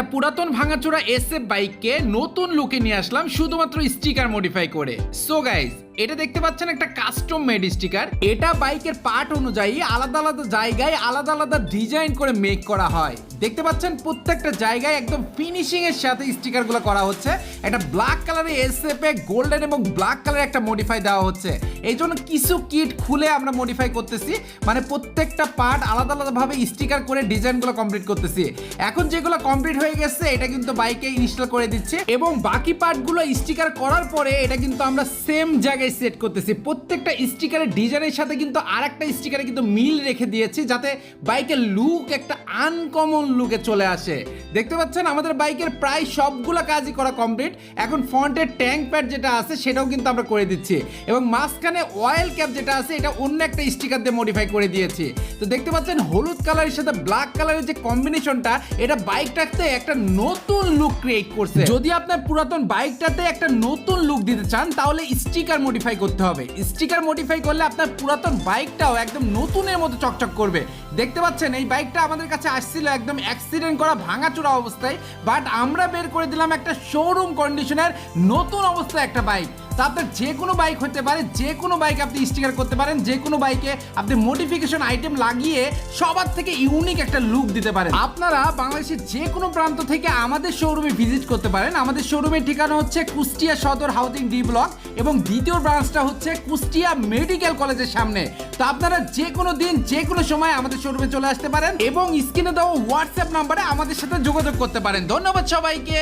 একটা পুরাতন ভাঙাচোরা এস এসএফ বাইককে নতুন লুকে নিয়ে আসলাম শুধুমাত্র স্টিকার মডিফাই করে। সো গাইজ এটা দেখতে পাচ্ছেন একটা কাস্টম মেড স্টিকার এটা বাইকের পার্ট অনুযায়ী আলাদা আলাদা জায়গায় আলাদা আলাদা ডিজাইন করে মেক করা হয়। দেখতে পাচ্ছেন প্রত্যেকটা জায়গায় একদম ফিনিশিং এর সাথে স্টিকারগুলো করা হচ্ছে। একটা ব্ল্যাক কালারের এসএফ গোল্ডেন এবং ব্ল্যাক কালারের একটা মডিফাই দেওয়া হচ্ছে। এই জন্য কিছু কিট খুলে আমরা মডিফাই করতেছি। মানে প্রত্যেকটা পার্ট আলাদা আলাদা ভাবে স্টিকার করে ডিজাইনগুলো কমপ্লিট করতেছি। এখন যেগুলো কমপ্লিট হয়ে গেছে, এটা কিন্তু বাইকে ইনস্টল করে দিচ্ছে। এবং বাকি পার্টগুলো স্টিকার করার পরে এটা কিন্তু আমরা সেম জায়গায় সেট করতেছি। প্রত্যেকটা স্টিকারের ডিজাইনের সাথে কিন্তু আরেকটা স্টিকারে কিন্তু মিল রেখে দিয়েছি যাতে বাইকের লুক একটা আনকমন লুকে চলে আসে। দেখতে পাচ্ছেন, আমাদের বাইকের প্রায় সবগুলো কাজই করা কমপ্লিট এখন ফ্রন্টের ট্যাঙ্ক প্যাড যেটা আছে, সেটাও কিন্তু আমরা করে দিচ্ছি। এবং মাঝখানে অয়েল ক্যাপ যেটা আছে, এটা অন্য একটা স্টিকার দিয়ে মডিফাই করে দিয়েছি। তো দেখতে পাচ্ছেন, হলুদ কালারের সাথে ব্ল্যাক কালারের যে কম্বিনেশনটা এটা বাইকটাতে একটা নতুন লুক ক্রিয়েট করছে। যদি আপনার পুরাতন বাইকটাতে একটা নতুন লুক দিতে চান, তাহলে স্টিকার মডিফাই করতে হবে। স্টিকার মডিফাই করলে আপনার পুরাতন বাইকটাও একদম নতুনের মতো চকচক করবে। দেখতে পাচ্ছেন, এই বাইকটা আমাদের কাছে আসছিল একদম অ্যাক্সিডেন্ট করা, ভাঙাচোরা অবস্থায় বাট আমরা বের করে দিলাম একটা শোরুম কন্ডিশনের নতুন অবস্থায় একটা বাইক তা আপনার যে কোনো বাইক হতে পারে, যে কোনো বাইক আপনি স্টিকার করতে পারেন, যে কোনো বাইকে আপনি মডিফিকেশন আইটেম লাগিয়ে সবার থেকে ইউনিক একটা লুক দিতে পারেন। আপনারা বাংলাদেশের যে কোনো প্রান্ত থেকে আমাদের শোরুমে ভিজিট করতে পারেন। আমাদের শোরুমের ঠিকানা হচ্ছে কুষ্টিয়া সদর হাউজিং ডি ব্লক এবং দ্বিতীয় ব্রাঞ্চটা হচ্ছে কুষ্টিয়া মেডিকেল কলেজের সামনে। তো আপনারা যে কোনো দিন, যে কোনো সময় আমাদের শোরুমে চলে আসতে পারেন এবং স্ক্রিনে দেওয়া হোয়াটসঅ্যাপ নাম্বারে আমাদের সাথে যোগাযোগ করতে পারেন। ধন্যবাদ সবাইকে।